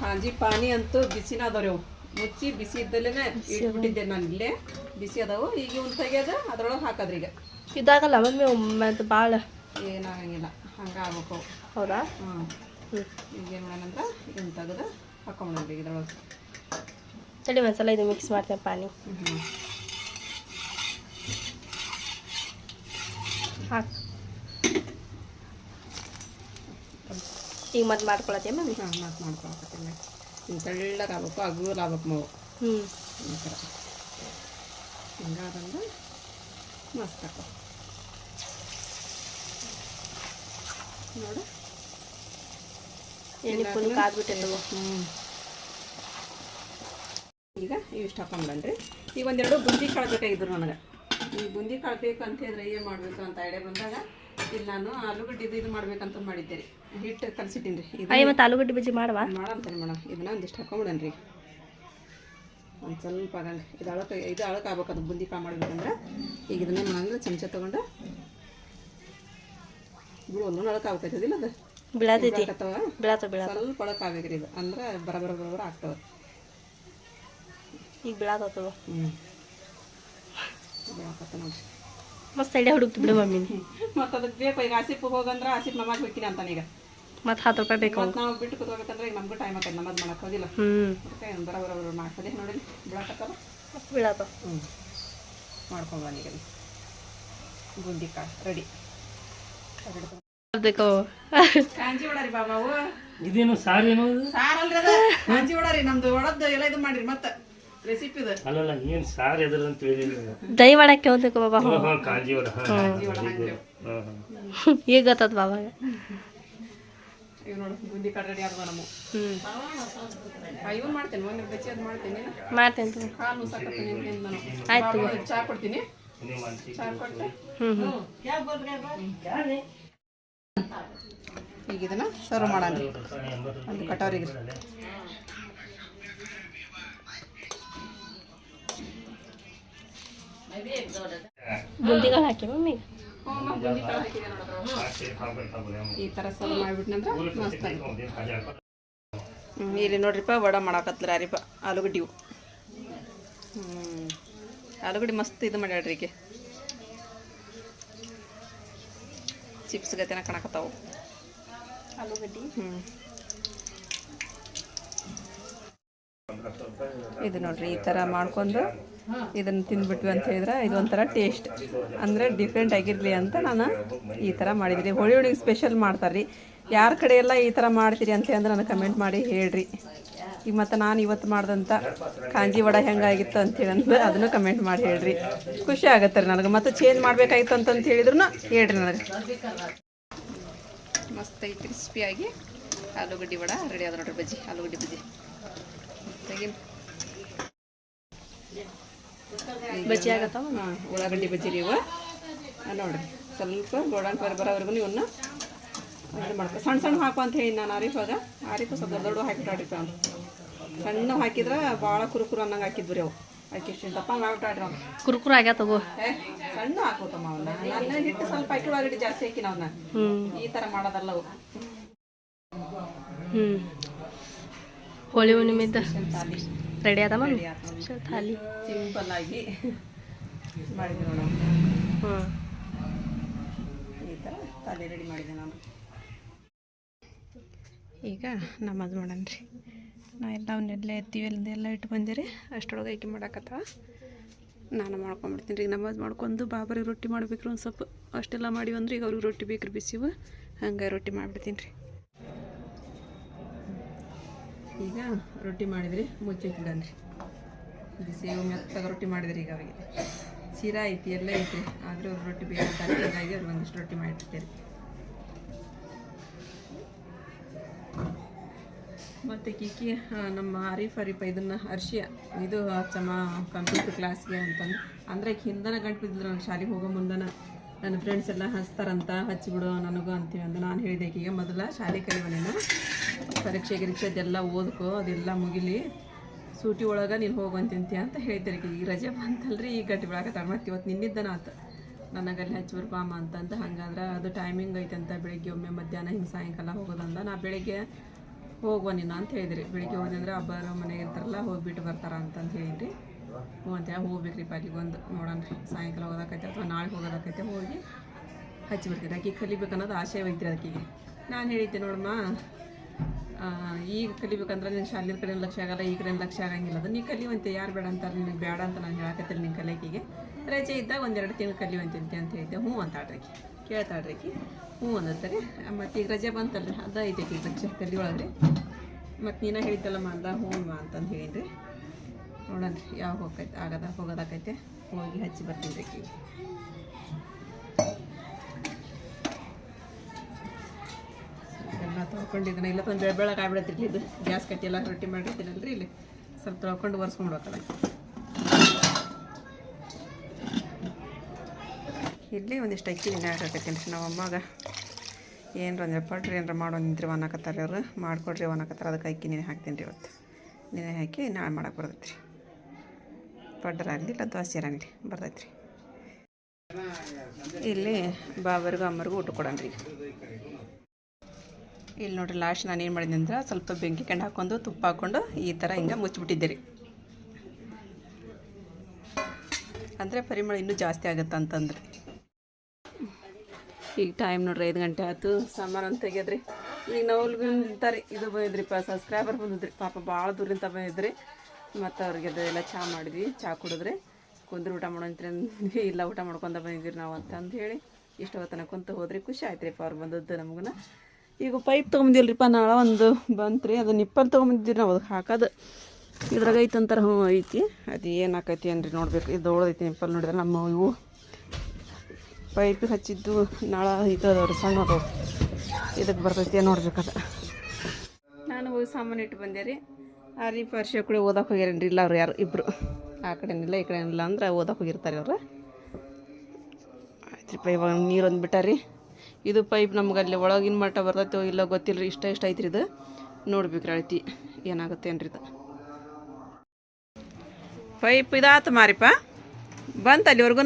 ಖಾಂಜಿ ಪಾನಿ ಅಂತೂ ಬಿಸಿನ ಅದಾವ್ರಿ ಅವು. ಮುಚ್ಚಿ ಬಿಸಿ ಇದ್ದಲ್ಲೇ ಇಟ್ಬಿಟ್ಟಿದ್ದೆ ನಾನು ಇಲ್ಲೇ. ಬಿಸಿ ಅದಾವು. ಈಗ ಒಂದು ತೆಗ್ಯೋದು ಅದ್ರೊಳಗೆ ಹಾಕೋದ್ರಿ ಈಗ. ಇದಾಗಲ್ಲ ಮಮ್ಮಿ ಅಂತ ಭಾಳ ಏನಾಗಂಗಿಲ್ಲ ಹಂಗೆ ಆಗ್ಬೇಕು. ಹೌದಾ? ಹ್ಞೂ ಈಗ ಏನು ಮಾಡೋಣಂದ್ರೆ ಇದನ್ನು ತೆಗೆದು ಹಾಕೊಂಬಿಡೋಣ ಇದ್ರೊಳಗೆ. ತಡಿ ಒಂದ್ಸಲ ಇದು ಮಿಕ್ಸ್ ಮಾಡ್ತೇನೆ ಪಾನಿ. ಹಾಕ್. ಈಗ ಮತ್ತೆ ಮಾಡ್ಕೊಳತ್ತೆ ಮಮ್ಮಿ? ಹಾಂ ಮತ್ತೆ ಮಾಡ್ಕೊಳಕತ್ತೀನಿ ಹಿಂಗೆ ತೆಳ್ಳಗೆ ಆಗ್ಬೇಕು ಅಗೂಲ್ ಆಗ್ಬೇಕು ಮಾವು. ಹ್ಞೂ ಈ ಥರ ಹಿಂಗಾದಂದ್ರೆ ಮಸ್ತ್ ಆಕೋ ನೋಡು. ಎಣ್ಣೆ ಫುಲ್ ಕಾದ್ಬಿಟ್ಟಿರ್ತವೆ ಹ್ಞೂ ಈಗ ಇವಿಷ್ಟು ಹಾಕೊಂಬಿಡನ್ರಿ ಈಗ ಒಂದೆರಡು ಬುಂದಿ ಕಾಳು ಬೇಕಾಗಿದ್ರು ನನಗೆ. ಈ ಬುಂದಿ ಕಾಳು ಬೇಕು ಅಂತ ಹೇಳಿದ್ರೆ ಏನು ಮಾಡಬೇಕು ಅಂತ ಐಡಿಯಾ ಬಂದಾಗ ಇಲ್ಲಿ ನಾನು ಆಲೂಗಡ್ಡೆ ಇದು ಮಾಡ್ಬೇಕಂತ ಮಾಡಿದ್ದೆ ರೀ ಹಿಟ್ಟು ಕಲಸಿಟ್ಟಿನಿ ರೀ ಇದು ಮತ್ತು ಆಲೂಗಡ್ಡೆ ಬಜ್ಜಿ ಮಾಡುವ? ಮಾಡಂತಾನೆ ಮೇಡಮ್ ಇದನ್ನ ಒಂದಿಷ್ಟು ಹಾಕೊಂಬಿಡನ್ರಿ ಒಂದು ಸ್ವಲ್ಪ ಆಗಂಗೆ ಇದು ಅಳಕ ಇದು ಅಳಕ ಆಗ್ಬೇಕು ಅದು ಬುಂದಿ ಕಾಳು ಮಾಡ್ಬೇಕಂದ್ರೆ. ಈಗ ಇದನ್ನ ಮಾಡಿದ್ರೆ ಚಮಚ ತೊಗೊಂಡು ಒಂದು ಅಳಕ ಆಗ್ತೈತದಿಲ್ಲ ಅದು? ಬಿಳಾತೈತಿ. ಸ್ವಲ್ಪ ಒಳಗೆ ಆಗ್ಬೇಕ್ರಿ ಇದು. ಅಂದ್ರೆ ಬರಬರ ಬರಬರ ಆಗ್ತವೆ. ಈಗ ನೋಡ್ರಿ ಮಸ್ತ್ ಐಡಿಯಾ ಹುಡುಕ್ತು ಬಿಡು ಮಮ್ಮಿ. ಮತ್ತು ಅದಕ್ಕೆ ಬೇಕು ಈಗ ಆಸಿಪ್ ಹೋಗಂದ್ರೆ ಆಸಿಪ್ ನಮಾಜ್ ಬಿಡ್ತೀನಿ ಅಂತಾನೆ ಈಗ. ಮತ್ತೆ ಹತ್ತು ರೂಪಾಯಿ ಬೇಕು. ಮತ್ತು ನಾವು ಬಿಟ್ಟು ಕೂತ್ಕೋಬೇಕಂದ್ರೆ ಈಗ ನಮಗೂ ಟೈಮ್ ಆಗ್ತದೆ ನಮಾಜ್ ಮಾಡಕ್ಕೆ ಹೋಗಿಲ್ಲ ಹ್ಞೂ ಅದಕ್ಕೆ ಬರ ಬರ ಬರ ಮಾಡ್ತದೆ ನೋಡಿ ಬಿಡಾಕತ್ತಲ್ಲ ಮಸ್ತ್ ಬೀಳತ್ತ ಹ್ಞೂ ಮಾಡ್ಕೊಂಬ ಈಗ ಬುಂದಿ ಕಾಳು ರೆಡಿ. ಬೇಕು ಕಾಂಜಿ ಒಡರಿ ಬಾಬಾವು ಇದೇನು ಸಾರೇನು ಸಾರಲ್ರಿ ಅದ? ಕಾಂಜಿ ಒಡರಿ ನಮ್ದು ಒಡದ್ದು ಎಲ್ಲ ಇದು ಮಾಡ್ರಿ ಮತ್ತೆ. ಅಲ್ಲಲ್ಲ ಏನ್ ಸಾರ್ ಎದ್ರ ಅಂತ ಹೇಳಿಲ್ಲ ದೈ ಮಾಡಕ್ಕೆ ಹೋಗ್ಬೇಕು ಬಾಬಾ. ಹ್ಞೂ ಹ್ಞೂ ಕಾಂಜಿ ವಡ ಹಾಂ. ಹಾಂ ಈಗ ಗೊತ್ತದ ಬಾಬಾಗ. ಮಾಡ್ತೇನೆ ಆಯ್ತು ಬಾಬು, ಚಾ ಕೊಡ್ತೀನಿ. ಚಾ ಕೊಟ್ಟೆ ಹ್ಞೂ ಹ್ಞೂ ಈಗ ಇದನ್ನ ಸರ್ವ್ ಮಾಡೋಣ. ಒಂದು ಕಟೋರಿಗೆ. ಬುಂದಿಗಳು ಹಾಕಿ ಮಮ್ಮಿ ಈ ಥರ ಸರ್ವ್ ಮಾಡಿಬಿಟ್ನಂದ್ರೆ ಮಸ್ತ್ ಹ್ಞೂ ಇಲ್ಲಿ ನೋಡ್ರಿಪ್ಪ, ವಡ ಮಾಡಾಕತ್ಲ ರೀಪ ಆಲೂಗಡ್ಡಿ ಇವು ಹ್ಞೂ ಆಲೂಗಡ್ಡೆ ಮಸ್ತ್ ಇದು ಮಾಡ್ಯಾಡ್ರಿ ಈಗ ಚಿಪ್ಸ್ ಗತೆನ ಕಾಣಕತ್ತಾವು. ಆಲೂಗಡ್ಡಿ ಇದು ನೋಡ್ರಿ, ಈ ಥರ ಮಾಡ್ಕೊಂಡು ಇದನ್ನು ತಿಂದ್ಬಿಟ್ವಿ ಅಂತ ಹೇಳಿದ್ರೆ ಇದು ಒಂಥರ ಟೇಸ್ಟ್ ಅಂದರೆ ಡಿಫ್ರೆಂಟ್ ಆಗಿರಲಿ ಅಂತ ನಾನು ಈ ಥರ ಮಾಡಿದ್ರಿ ಹೋಳಿ ಹುಳಿಗೆ ಸ್ಪೆಷಲ್ ಮಾಡ್ತಾರೆ ಯಾರ ಕಡೆ ಎಲ್ಲ ಈ ಥರ ಮಾಡ್ತೀರಿ ಅಂತ ಅಂದ್ರೆ ನನಗೆ ಕಮೆಂಟ್ ಮಾಡಿ ಹೇಳ್ರಿ. ಈಗ ಮತ್ತು ನಾನು ಇವತ್ತು ಮಾಡ್ದಂಥ ಕಾಂಜಿ ವಡ ಹೆಂಗಾಗಿತ್ತು ಅಂತೇಳಿ ಅಂದ್ರೆ ಅದನ್ನು ಕಮೆಂಟ್ ಮಾಡಿ ಹೇಳ್ರಿ. ಖುಷಿ ಆಗುತ್ತೆ ರೀ ನನಗೆ. ಮತ್ತು ಚೇಂಜ್ ಮಾಡಬೇಕಾಯ್ತು ಅಂತಂತ ಹೇಳಿದ್ರು ಹೇಳ್ರಿ ನನಗೆ. ಮಸ್ತ್ ಕ್ರಿಸ್ಪಿಯಾಗಿ ಆಲೂಗಡ್ಡೆ ವಡ ರೆಡಿ ಆದ ನೋಡ್ರಿ ಬಜ್ಜಿ ಆಲೂಗಡ್ಡೆ ಬಜ್ಜಿ. ತೆಗಿನ್ ಬಜ್ಜಿ ಆಗತ್ತವ? ಉಳ್ಳಾಗಡ್ಡಿ ಬಜ್ಜಿ ರೀ ಇವ. ನೋಡ್ರಿ ಸ್ವಲ್ಪ ಗೋಡನ್ ಪರ್ ಬರೋವರೆಗೂ ಇವನ್ನ ಇದು ಮಾಡ್ಕೊ. ಸಣ್ಣ ಸಣ್ಣ ಹಾಕು ಅಂತ ಹೇಳಿ ನಾನು ಆರಿಫಾಗ ಆರಿಫ ಸ್ವಲ್ಪ ದೊಡ್ಡ ದೊಡ್ಡ ಹಾಕಿಬಿಟ್ಟಾಡ್ರಿ ಅವ್ನು ಸಣ್ಣ ಹಾಕಿದ್ರೆ ಭಾಳ ಕುರುಕುರು ಅನ್ನಂಗೆ ಹಾಕಿದ್ವಿ ರೀ ಅವು. ಅಕ್ಕಿ ಇಷ್ಟು ದಪ್ಪ ಮಾಡ್ಬಿಟ್ಟಾಡ್ರಿ ಅವ್ನು. ಕುರುಕುರು ಆಗ್ಯಾ ತಗೋ ಸಣ್ಣ ಹಾಕೋತಮ್ಮ ಅವನ್ನ ನನ್ನ ಹಿಟ್ಟು ಸ್ವಲ್ಪ ಹಾಕಿ ಉಳ್ಳಾಗಡ್ಡಿ ಜಾಸ್ತಿ ಹಾಕಿನ ಅವನ್ನ ಹ್ಞೂ ಈ ಥರ ಮಾಡೋದಲ್ಲ ಅವು. ಹ್ಞೂ ಹೋಳಿ ಹುಣ್ಣಿಮೆದ ರೆಡಿ ಆದ ಮಮ್ಮಿ ರೆಡಿ ಆಯ್ತು ನೋಡಿ. ಥಾಲಿ. ಸಿಂಪಲ್ ಆಗಿ ಮಾಡಿದ್ವಿ ಹ್ಞೂ ಈ ಥರ ರೆಡಿ ಮಾಡಿದೆ ನಾನು. ಈಗ ನಮಾಜ್ ರೀ. ನಾ ಎಲ್ಲ ಅವನ್ನೆಲ್ಲ ಎತ್ತೀವಿ ಎಲ್ಲ ಇಟ್ಟು ಬಂದಿರಿ ಅಷ್ಟರೊಳಗೆ ಆಯ್ಕೆ ಮಾಡಾಕತ್ತ ನಾನು ಮಾಡ್ಕೊಂಬಿಡ್ತೀನಿ ರೀ. ನಮಾಜ್ ಮಾಡ್ಕೊಂಡು ಬಾಬರಿಗೆ ರೊಟ್ಟಿ ಮಾಡ್ಬೇಕ್ರಿ ಒಂದು ಸ್ವಲ್ಪ. ಅಷ್ಟೆಲ್ಲ ಮಾಡಿ ಅಂದ್ರೆ ಈಗ ಅವ್ರಿಗೆ ರೊಟ್ಟಿ ಬೇಕ್ರಿ ಬಿಸಿವು ಹಂಗೆ ರೊಟ್ಟಿ ಮಾಡಿಬಿಡ್ತೀನಿ ರೀ. ಈಗ ರೊಟ್ಟಿ ಮಾಡಿದ್ರಿ ಮುಚ್ಚಿಟ್ಟಿದ್ದಾನ್ರಿ ಸೇವು ಮೆತ್ತಾಗ ರೊಟ್ಟಿ ಮಾಡಿದ್ರಿ ಈಗ ಅವರಿಗೆ. ಶೀರಾ ಐತಿ, ಎಲ್ಲ ಐತಿ ಆದರೂ ಅವ್ರು ರೊಟ್ಟಿ ಬೇಕಂತಾರೆ ಹೀಗಾಗಿ ಒಂದಿಷ್ಟು ರೊಟ್ಟಿ ಮಾಡಿಬಿಡ್ತೀರಿ ಮತ್ತು ಕಿಕ್ಕಿ ನಮ್ಮ ಹರೀಫ್ ಹರೀಫ ಇದನ್ನು ಅರ್ಶಿಯ ಇದು ಚಮ ಕಂಪ್ಯೂಟರ್ ಕ್ಲಾಸ್ಗೆ ಅಂತಂದು. ಅಂದರೆ ಹಿಂದನ ಗಂಟು ಬಿದ್ದಿದ್ರು ನಾನು ಶಾಲೆಗೆ ಹೋಗೋ ಮುಂದನ ನನ್ನ ಫ್ರೆಂಡ್ಸ್ ಎಲ್ಲ ಹಚ್ತಾರಂತ ಹಚ್ಚಿಬಿಡು ನನಗೂ ಅಂತೀವಿ ಅಂತ ನಾನು ಹೇಳಿದೆ ಈಗ ಮೊದಲ ಶಾಲೆ ಕಲಿವ ನೀನು ಪರೀಕ್ಷೆ ಗಿರೀಕ್ಷೆ ಅದೆಲ್ಲ ಓದ್ಕೋ, ಅದೆಲ್ಲ ಮುಗಿಲಿ. ಸೂಟಿ ಒಳಗೆ ನೀನು ಹೋಗುವಂತಿಂತಿ ಅಂತ ಹೇಳ್ತಾರೆ ಈಗ ರಜೆ ಬಂತಲ್ರಿ ಈಗ ಗಟ್ಟಿ ಬಿಡಾಕತ್ತಾಳ. ಮತ್ತೆ ಇವತ್ತು ನಿನ್ನಿದ್ದನ ಆತ. ನನಗಲ್ಲಿ ಅಲ್ಲಿ ಹಚ್ಚಿ ಅಂತ ಅಂತಂದು ಹಂಗಾದ್ರೆ ಅದು ಟೈಮಿಂಗ್ ಐತಂತ ಬೆಳಿಗ್ಗೆ ಒಮ್ಮೆ ಮಧ್ಯಾಹ್ನ ಹಿಂಗೆ ಸಾಯಂಕಾಲ ಹೋಗೋದಂದ ನಾ ಬೆಳಿಗ್ಗೆ ಹೋಗುವ ನೀನು ಅಂತ ಹೇಳಿದ್ರಿ. ಬೆಳಿಗ್ಗೆ ಹೋದಂದ್ರೆ ಅಂದ್ರೆ ಹಬ್ಬರು ಮನೆಗೆ ಇರ್ತಾರಲ್ಲ, ಹೋಗಿಬಿಟ್ಟು ಬರ್ತಾರ ಅಂತಂದು ಹೇಳಿದ್ರಿ. ಹ್ಞೂ ಅಂತ, ಹೋಗ್ಬೇಕ್ರಿ ಅಲ್ಲಿಗೆ ಒಂದು ನೋಡೋಣ ರೀ, ಸಾಯಂಕಾಲ ಹೋಗೋದಕ್ಕೈತೆ ಅಥವಾ ನಾಳೆ ಹೋಗೋದಕ್ಕೈತೆ ಹೋಗಿ ಹಚ್ಚಿ ಬಿಡ್ತೀನಿ ಆಕೆ ಕಲಿಬೇಕು ಅನ್ನೋದು ಆಶಯ ಐತ್ರಿ ಆಕೆಗೆ ನಾನು ಹೇಳಿದ್ದೆ ನೋಡಮ್ಮ ಈಗ ಕಲಿಬೇಕಂದ್ರೆ ನಿನ್ನ ಶಾಲೆ ಕಡೆ ಲಕ್ಷ ಆಗಲ್ಲ, ಈ ಕಡೆ ಲಕ್ಷ ಆಗಂಗಿಲ್ಲ. ಅದು ನೀ ಕಲಿವಂತೆ ಯಾರು ಬೇಡ ಅಂತಾರೆ ನಿನಗೆ ಬೇಡ ಅಂತ ನಾನು ಹೇಳಕತ್ತಿಲ್ಲ ನಿನ್ನ ಕಲಿಯಾಕಿಗೆ ರಜೆ ಇದ್ದಾಗ ಒಂದೆರಡು ತಿಂಗಳು ಕಲಿವಂತೆ ಅಂತ ಹೇಳಿದ್ದೆ. ಹ್ಞೂ ಕೇಳ್ತಾಳ್ರಿ ಆಕಿ ಹ್ಞೂ ಅನ್ನತ್ತಾರೆ ಮತ್ತು ಈಗ ರಜೆ ಬಂತಲ್ರಿ, ಅದು ಐತೆ ಈಗ ಲಕ್ಷ ಕಲಿ ಒಳಗೆ ಮತ್ತು ನೀನ ಹೇಳಿದ್ದಲ್ಲಮ್ಮ ಅಂದ, ಹ್ಞೂ ಅಂತಂದು ಹೇಳಿದ್ರಿ. ನೋಡನ್ರಿ ಯಾವಾಗ ಹೋಗೈತೆ, ಆಗದ ಹೋಗೋದಾಕೈತೆ ಹೋಗಿ ಹಚ್ಚಿ ಬರ್ತೀನಿ ರೀ ಆಕಿಗೆ ಎಲ್ಲ ತೊಳ್ಕೊಂಡಿದ್ದೀನಿ. ಇಲ್ಲ ತಂದು ಬೆಳೆ ಬೆಳಗ್ಗೆ ಆಗ್ಬಿಡತ್ತಿರ್ಲಿ ಇದು. ಗ್ಯಾಸ್ ಕಟ್ಟಿ ಎಲ್ಲ ರೊಟ್ಟಿ ಮಾಡಿರ್ತೀನಲ್ರಿ ಇಲ್ಲಿ. ಸ್ವಲ್ಪ ತೊಳ್ಕೊಂಡು ಒರೆಸ್ಕೊಂಡು ಹೋಗಲ್ಲ ಇಲ್ಲಿ ಒಂದಿಷ್ಟು ಅಕ್ಕಿ ಹಾಕಕತ್ತೀನಿ ನಮ್ಮ ಏನು ಏನರ ಅಂದ್ರೆ ಪಡ್ರಿ ಏನರ ಮಾಡೋ ನಿಂತ್ರಿ ಅನ್ನಕತ್ತಾರೆ ಅವರು ಮಾಡಿಕೊಡ್ರಿ ಅನ್ನಕತ್ತಾರೆ ಅದಕ್ಕೆ ಅಕ್ಕಿ ನೆನೆ ಹಾಕ್ತೀನಿ ರೀ ಇವತ್ತು. ನೆನೆ ಹಾಕಿ ನಾಳೆ ಮಾಡಕ್ಕೆ ಬರ್ತೈತೆ ರೀ. ಪಡ್ರ ಆಗಲಿ ಇಲ್ಲ ದೋಸೆ ಆಗಲಿ ಬರ್ತೈತೆ ರೀ ಇಲ್ಲಿ ಬಾಬರಿಗೂ ಅಮ್ಮರಿಗೂ ಊಟ ಕೊಡೋಣ ರೀ ಇಲ್ಲಿ ನೋಡಿರಿ ಲಾಸ್ಟ್ ನಾನು ಏನು ಮಾಡಿದ್ದೆ ಅಂದ್ರೆ ಸ್ವಲ್ಪ ಬೆಂಕಿ ಕಂಡು ಹಾಕೊಂಡು, ತುಪ್ಪ ಹಾಕ್ಕೊಂಡು ಈ ಥರ ಹಿಂಗೆ ಮುಚ್ಚಿಬಿಟ್ಟಿದ್ದೆ ರೀ ಅಂದರೆ ಪರಿಮಳ ಇನ್ನೂ ಜಾಸ್ತಿ ಆಗುತ್ತೆ ಅಂತಂದ್ರೆ. ಈಗ ಟೈಮ್ ನೋಡ್ರಿ ಐದು ಗಂಟೆ ಆಯ್ತು. ಸಾಮಾನು ಅಂತ ತೆಗೆದ್ರಿ ಈಗ ನೋಲ್ಗಿಂತಾರೆ ಇದು ಬಂದಿದ್ರಿಪ್ಪ ಸಬ್ಸ್ಕ್ರೈಬರ್ ಬಂದಿದ್ರಿ. ಪಾಪ ಭಾಳ ದೂರಿಂದ ಬಂದಿದ್ರಿ. ಮತ್ತು ಅವ್ರಿಗೆ ಅದೆಲ್ಲ ಚಹಾ ಮಾಡಿದ್ವಿ. ಚಹಾ ಕುಡಿದ್ರೆ ಕುಂದ್ರೆ ಊಟ ಮಾಡೋಂತ್ರಿ ಇಲ್ಲ, ಊಟ ಮಾಡ್ಕೊಂಡ ಬಂದಿದ್ವಿ ನಾವು ಅಂತ ಅಂದು ಹೇಳಿ ಇಷ್ಟು ಹೊತ್ತನ ಕುಂತ ಹೋದ್ರೆ. ಖುಷಿ ಆಯ್ತು ರೀ ಅವ್ರು ಬಂದದ್ದು ನಮಗೂ ಈಗ ಪೈಪ್ ತೊಗೊಂಬಂದಿಲ್ರಿಪ್ಪ ನಾಳೆ ಒಂದು ಬಂತ್ರಿ. ಅದು ನಿಪ್ಪಲ್ ತೊಗೊಂಬಂದಿದ್ರಿ ನಾವು. ಅದಕ್ಕೆ ಹಾಕೋದು. ಇದ್ರಾಗ ಐತೆ ಅಂತಾರೆ ಹ್ಞೂ ಐತಿ. ಅದು ಏನು ಹಾಕೈತಿ ಏನ್ರಿ ನೋಡ್ಬೇಕು. ಇದು ದೊಡ್ಡದೈತಿ ನಿಪ್ಪಲ್ ನೋಡಿದ್ರೆ ನಮ್ಮ ಇವು. ಪೈಪ್ ಹಚ್ಚಿದ್ದು ನಾಳೆ ಇದು ಅದಾವ್ರಿ ಸಣ್ಣದು ಇದಕ್ಕೆ ಬರ್ತೈತಿ ನೋಡ್ಬೇಕದ. ನಾನು ಹೋಗಿ ಸಾಮಾನು ಇಟ್ಟು ಬಂದೆ ರೀ. ಆ ರೀ ಕೂಡ ಓದಕ್ಕೆ ಹೋಗ್ಯಾರೇನ್ರಿ? ಇಲ್ಲ ಅವ್ರು ಯಾರು ಇಬ್ಬರು ಆ ಕಡೆನಿಲ್ಲ, ಈ ಕಡೆನಿಲ್ಲ ಅಂದ್ರೆ ಓದಕ್ಕೆ ಹೋಗಿರ್ತಾರೆ ಅವ್ರು. ಆಯ್ತು ರೀ ಇವಾಗ ನೀರೊಂದು ಬಿಟ್ಟಾರಿ. ಇದು ಪೈಪ್ ನಮ್ಗೆ ಅಲ್ಲಿ ಒಳಗಿನ ಮಟ್ಟ ಬರ್ತೈತೋ ಇಲ್ಲ ಗೊತ್ತಿಲ್ಲ ರೀ ಇಷ್ಟ ಇಷ್ಟ ಐತ್ರಿ ಇದು. ನೋಡ್ಬೇಕ್ರಿ ಅಳತಿ ಏನಾಗುತ್ತೆ ಏನ್ರಿ ಇದು. ಪೈಪ್ ಇದಾತ ಮಾರಿಪ್ಪ ಬಂತ ಅಲ್ಲಿವರೆಗೂ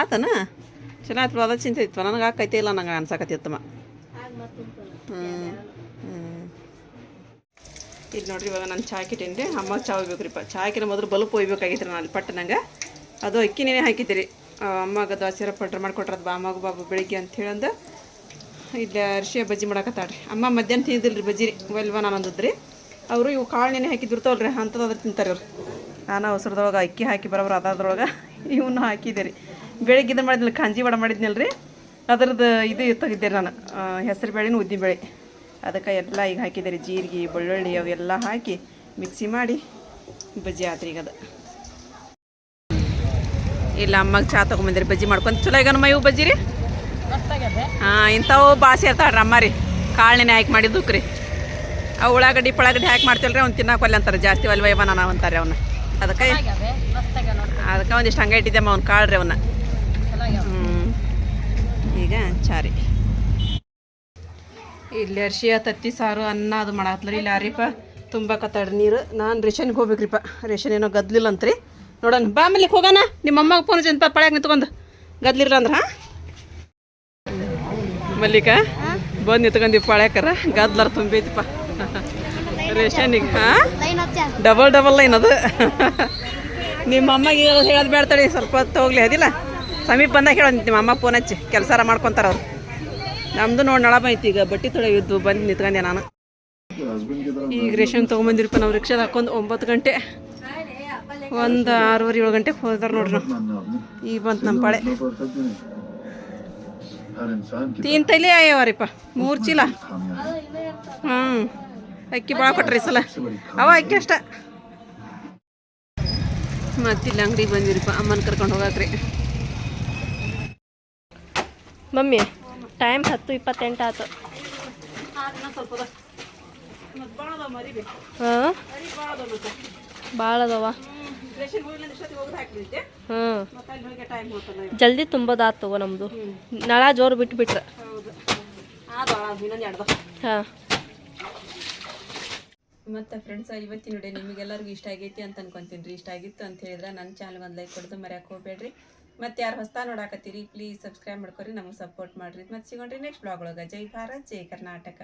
ಆತನ? ಆಯ್ತು ಅದ ಚಿಂತೆ ಇತ್ತು ನನಗೆ ಆಕೈತೆ ಇಲ್ಲ, ನಂಗೆ ಅನ್ಸಕತ್ತಿತ್ತಮ್ಮ ಹ್ಞೂ ಇಲ್ಲಿ ನೋಡ್ರಿ, ಇವಾಗ ನಾನು ಚಾ ಹಾಕಿಟ್ಟೇನಿ ರೀ ಅಮ್ಮ ಚಾ ಹೋಗ್ಬೇಕ್ರಿಪ್ಪ ಚಹಾ ಮೊದಲು ಬಲ್ಪ್ ಹೋಗ್ಬೇಕಾಗಿತ್ತು ನಾನು ಅಲ್ಲಿ ಪಟ್ಟ ನಂಗೆ ಅದು ಅಕ್ಕಿ ನೆನೆ ಹಾಕಿದ್ದೀರಿ. ಅಮ್ಮಗೆ ದೋಸೆ ಪಟ್ರ ಮಾಡಿಕೊಟ್ರದು ಬಾ ಬಾಬು ಬೆಳಿಗ್ಗೆ ಅಂತ ಹೇಳಂದು. ಇಲ್ಲಿ ಅರಿಶಿ ಬಜ್ಜಿ ಮಾಡಾಕತ್ತಾಳ್ರಿ. ಅಮ್ಮ ಮಧ್ಯಾಹ್ನ ತಿಂದಿಲ್ಲ ರೀ ಬಜ್ಜಿ ಒಲ್ವ ನಾನು ಅಂದದ್ರಿ ಅವರು ಇವು ಕಾಳು ನೆನೆ ಹಾಕಿದ್ದಿರ್ತಾವಲ್ರಿ ಅಂಥದ್ದಾದ್ರೆ ತಿಂತಾರೆ ಅವ್ರು ನಾನು ಅವಸರದೊಳಗೆ ಅಕ್ಕಿ ಹಾಕಿ ಬರೋರು ಅದಾದ್ರೊಳಗೆ ಇವನ್ನ ಹಾಕಿದ್ದೆ ರೀ ಬೆಳಿಗ್ಗೆ ಇದನ್ನು ಮಾಡಿದ್ನಲ್ಲ ಕಾಂಜಿ ವಡ ಮಾಡಿದ್ನಲ್ಲ ರೀ ಅದ್ರದ್ದು ಇದು ತೆಗಿದ್ದೆ ನಾನು ಹೆಸರು ಬೇಳೆನ ಉದ್ದಿನ ಬೇಳೆ. ಅದಕ್ಕೆ ಎಲ್ಲ ಈಗ ಹಾಕಿದ್ದಾರೆ ಜೀರಿಗೆ, ಬೆಳ್ಳುಳ್ಳಿ ಅವೆಲ್ಲ ಹಾಕಿ ಮಿಕ್ಸಿ ಮಾಡಿ ಬಜ್ಜಿ ಆತ್ರಿ ಈಗ ಅದು. ಇಲ್ಲ, ಅಮ್ಮಗೆ ಚಾ ತೊಗೊಂಬಂದಿರಿ, ಬಜ್ಜಿ ಮಾಡ್ಕೊಂಡು. ಚಲೋ ಈಗ ನಮ್ಮ ಇವು ಬಜ್ಜಿ ರೀ? ಹಾಂ, ಇಂಥವು ಬಾಸಿ ಇರ್ತಾಳ್ರಿ ಅಮ್ಮ ರೀ. ಕಾಳಿನ ಹಾಕಿ ಮಾಡಿದ್ದಕ್ಕೆ ರೀ. ಅವು ಉಳ್ಳಾಗಡ್ಡಿ, ಪಳಾಗಡ್ಡಿ ಹಾಕಿ ಮಾಡ್ತಿಲ್ರಿ ಅವ್ನು ತಿನ್ನಕ್ಕೆ ಅಂತಾರೆ. ಜಾಸ್ತಿ ಒಲ್ವಯ್ಯವ ನಾನು ಅಂತಾರೆ ಅವನ್ನ ಅದಕ್ಕೆ ಅದಕ್ಕೆ ಒಂದಿಷ್ಟು ಹಂಗೆ ಇಟ್ಟಿದ್ದೆಮ್ಮ ಅವ್ನು ಕಾಳ್ರಿ ಅವನ್ನ ಹ್ಞೂ ಈಗ ಚಾರಿ ಇಲ್ಲಿ ಅರ್ಶಿಯ ತತ್ತಿ ಸಾರು, ಅನ್ನ ಅದು ಮಾಡತ್ಲರಿ. ಇಲ್ಲಿ ತುಂಬ ಕತ್ತಾಡ್ರಿ ನೀರು. ನಾನು ರೇಷನ್ಗೆ ಹೋಗ್ಬೇಕ್ರಿಪ್ಪ ರೇಷನ್ ಏನೋ ಗದ್ಲಿಲ್ಲ ಅಂತ್ರಿ ನೋಡೋಣ. ಬಾ ಆಮೇಲೆ ಹೋಗೋಣ. ನಿಮ್ಮ ಅಮ್ಮಗೆ ಫೋನ್ ಜಂತ ಪಳ್ಯಾಗ ನಿಂತ್ಕೊಂಡು. ಗದ್ಲಿಲ್ಲ ಅಂದ್ರೆ ಹಾಂ ಮಲ್ಲಿಕ, ಬಂದು ನಿಂತ್ಕೊಂಡಿ ಪಳ್ಯಾಕರ. ಗದ್ಲಾರ ತುಂಬೈತಿಪ್ಪ ರೇಷನಿಗೆ ಹಾಂ? ಡಬಲ್ ಡಬಲ್ ಲೈನ್ ಅದು. ನಿಮ್ಮ ಅಮ್ಮಗೆ ಹೇಳೋದು ಬೇಡ್ತಾಳೆ ಸ್ವಲ್ಪ ಹೊತ್ತು ಹೋಗ್ಲಿ, ಅದಿಲ್ಲ? ಸಮೀಪ ಬಂದಾಗ ಹೇಳೋದು ನಿಮ್ಮ ಅಮ್ಮ ಫೋನ್ ಹಚ್ಚಿ. ಕೆಲಸಾರ ಮಾಡ್ಕೊತಾರ ಅವ್ರು. ನಮ್ದು ನೋಡಿ ನಳ ಐತಿ, ಈಗ ಬಟ್ಟೆ ತೊಳೆಯಿದ್ದು ಬಂದು ನಿಂತ್ಕೊಂಡೆ ನಾನು. ಈಗ ರೇಷನ್ ತೊಗೊಂಬಂದಿರಪ್ಪ ನಾವು ರಿಕ್ಷಾ ಹಾಕೊಂಡು ಒಂಬತ್ತು ಗಂಟೆ, ಒಂದು ಆರೂವರೆ, ಏಳು ಗಂಟೆಗೆ ಹೋದಾರ ನೋಡ್ರಿ ಈಗ ಬಂತು ನಮ್ಮ ಪಾಳೆ. ತೀನ್ ತೈಲೆ ಅಯ್ಯವಾರಿಪ್ಪ ಮೂರು ಚೀಲ. ಹ್ಞೂ ಅಕ್ಕಿ ಭಾಳ ಕೊಟ್ರಿ ಸಲ. ಅವ ಅಕ್ಕಿ ಅಷ್ಟ. ಮತ್ತಿಲ್ಲ ಅಂಗಡಿಗೆ ಬಂದಿರಪ್ಪ ಅಮ್ಮನ ಕರ್ಕೊಂಡು ಹೋಗಾಕ್ರಿ. ಮಮ್ಮಿ ಟೈಮ್ ಹತ್ತು ಇಪ್ಪತ್ತೆಂಟು ಆಯ್ತು ಹಾಂ? ಭಾಳ ಅದಾವ ಹ್ಞೂ ಜಲ್ದಿ ತುಂಬೋದಾತು ತಗೋ ನಮ್ಮದು ನಳ ಜೋರು ಬಿಟ್ಬಿಟ್ರೆ. ಹಾಂ. ಮತ್ತು ಫ್ರೆಂಡ್ಸ್ ಇವತ್ತಿನ ನೋಡಿ ನಿಮಗೆಲ್ಲರಿಗೂ ಇಷ್ಟ ಆಗೈತಿ ಅಂತ ಅನ್ಕೊಂತೀನಿ ರೀ. ಇಷ್ಟ ಆಗಿತ್ತು ಅಂತ ಹೇಳಿದ್ರೆ ನನ್ನ ಚಾನಲ್ ಒಂದು ಲೈಕ್ ಕೊಡ್ದು ಮರ್ಯಾಕೆ ಹೋಗ್ಬೇಡ್ರಿ. ಮತ್ತೆ ಯಾರು ಹೊಸ ನೋಡಾಕತ್ತೀರಿ ಪ್ಲೀಸ್ ಸಬ್ಸ್ಕ್ರೈಬ್ ಮಾಡ್ಕೊರಿ, ನಮ್ಗೆ ಸಪೋರ್ಟ್ ಮಾಡಿರಿ. ಮತ್ತೆ ಸಿಗೋಣ್ರಿ ನೆಕ್ಸ್ಟ್ ಬ್ಲಾಗ್ ಒಳಗೆ. ಜೈ ಭಾರತ್, ಜೈ ಕರ್ನಾಟಕ.